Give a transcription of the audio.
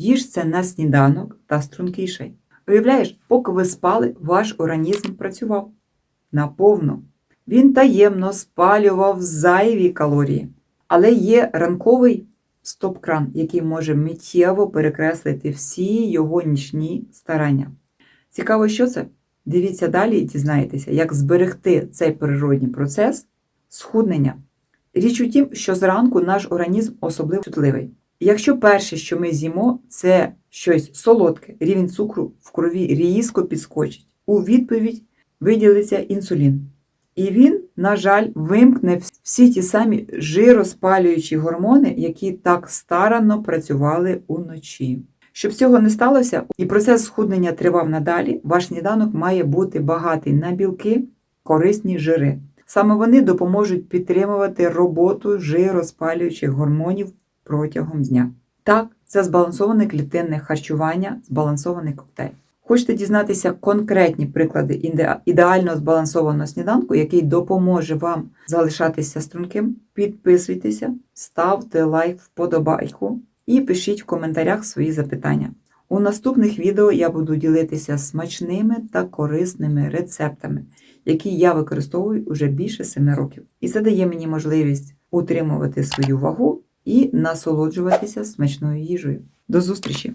Їж це на сніданок та стрункішай. Уявляєш, поки ви спали, ваш організм працював наповну. Він таємно спалював зайві калорії. Але є ранковий стоп-кран, який може миттєво перекреслити всі його нічні старання. Цікаво, що це? Дивіться далі і дізнаєтеся, як зберегти цей природній процес схуднення. Річ у тім, що зранку наш організм особливо чутливий. Якщо перше, що ми з'їмо, це щось солодке, рівень цукру в крові різко підскочить. У відповідь виділиться інсулін. І він, на жаль, вимкне всі ті самі жироспалюючі гормони, які так старанно працювали уночі. Щоб цього не сталося і процес схуднення тривав надалі, ваш сніданок має бути багатий на білки, корисні жири. Саме вони допоможуть підтримувати роботу жироспалюючих гормонів протягом дня. Так, це збалансоване клітинне харчування, збалансований коктейль. Хочете дізнатися конкретні приклади іде- ідеально збалансованого сніданку, який допоможе вам залишатися струнким? Підписуйтеся, ставте лайк, вподобайку і пишіть в коментарях свої запитання. У наступних відео я буду ділитися смачними та корисними рецептами, які я використовую уже більше 7 років. І це дає мені можливість утримувати свою вагу і насолоджуватися смачною їжею. До зустрічі!